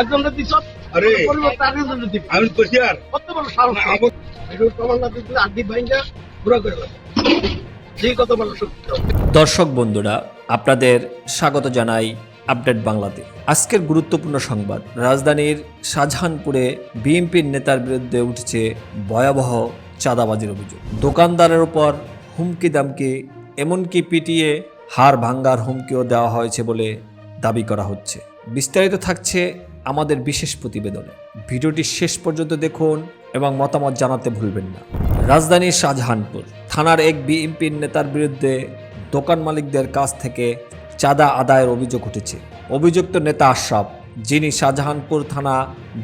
একজন দিছ? আরে আমি আর কত বড় সাহস পুরো করে দর্শক বন্ধুরা আপনাদের স্বাগত জানাই আপডেট বাংলাতে। আজকের গুরুত্বপূর্ণ সংবাদ রাজধানীর শাহজাহানপুরে বিএনপির নেতার বিরুদ্ধে উঠছে ভয়াবহ চাঁদাবাজির অভিযোগ। দোকানদারের ওপর হুমকি দামকি এমনকি পিটিয়ে হাড় ভাঙ্গার হুমকিও দেওয়া হয়েছে বলে দাবি করা হচ্ছে। বিস্তারিত থাকছে আমাদের বিশেষ প্রতিবেদনে। ভিডিওটি শেষ পর্যন্ত দেখুন এবং মতামত জানাতে ভুলবেন না। রাজধানীর শাহজাহানপুর, থানার এক বিএনপির নেতার বিরুদ্ধে দোকান মালিকদের কাছ থেকে চাঁদা আদায়ের অভিযোগ উঠেছে। অভিযুক্ত নেতা আশরাফ, যিনি শাহজাহানপুর থানা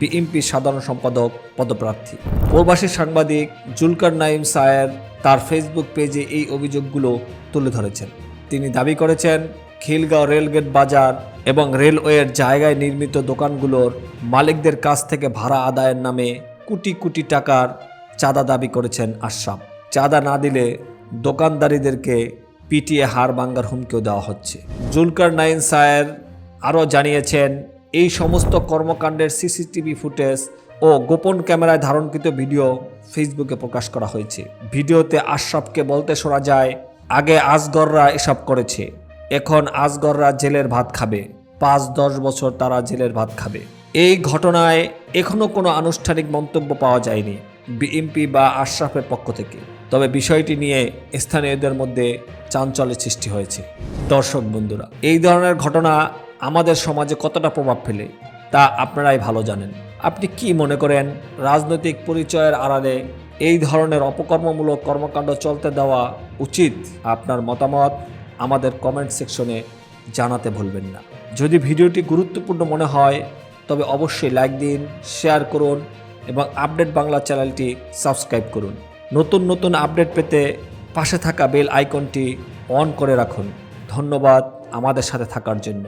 বিএনপির সাধারণ সম্পাদক, পদপ্রার্থী। প্রবাসী সাংবাদিক জুলকার নাইম সায়ের তার ফেসবুক পেজে এই অভিযোগগুলো তুলে ধরেছেন। তিনি দাবি করেছেন, খিলগাঁও রেলগেট বাজার এবং রেলওয়ের জায়গায় নির্মিত দোকানগুলোর মালিকদের কাছ থেকে ভাড়া আদায়ের নামে কোটি কোটি টাকার চাঁদা দাবি করেছেন আশরাফ। চাঁদা না দিলে দোকানদারিদেরকে পিটিয়ে হার ভাঙ্গার হুমকিও দেওয়া হচ্ছে। জুলকার নাইন সায়ের আরও জানিয়েছেন, এই সমস্ত কর্মকাণ্ডের সিসিটিভি ফুটেজ ও গোপন ক্যামেরায় ধারণকৃত ভিডিও ফেসবুকে প্রকাশ করা হয়েছে। ভিডিওতে আশরাফকে বলতে শোনা যায়, আগে আজগররা এসব করেছে, এখন আজগররা জেলের ভাত খাবে। পাঁচ দশ বছর তারা জেলের ভাত খাবে। এই ঘটনায় এখনও কোনো আনুষ্ঠানিক মন্তব্য পাওয়া যায়নি বিএমপি বা আশরাফের পক্ষ থেকে। তবে বিষয়টি নিয়ে স্থানীয়দের মধ্যে চাঞ্চল্যের সৃষ্টি হয়েছে। দর্শক বন্ধুরা, এই ধরনের ঘটনা আমাদের সমাজে কতটা প্রভাব ফেলে তা আপনারাই ভালো জানেন। আপনি কি মনে করেন, রাজনৈতিক পরিচয়ের আড়ালে এই ধরনের অপকর্মমূলক কর্মকাণ্ড চলতে দেওয়া উচিত? আপনার মতামত আমাদের কমেন্ট সেকশনে জানাতে ভুলবেন না। যদি ভিডিওটি গুরুত্বপূর্ণ মনে হয়, তবে অবশ্যই লাইক দিন, শেয়ার করুন এবং আপডেট বাংলা চ্যানেলটি সাবস্ক্রাইব করুন। নতুন নতুন আপডেট পেতে পাশে থাকা বেল আইকনটি অন করে রাখুন। ধন্যবাদ আমাদের সাথে থাকার জন্য।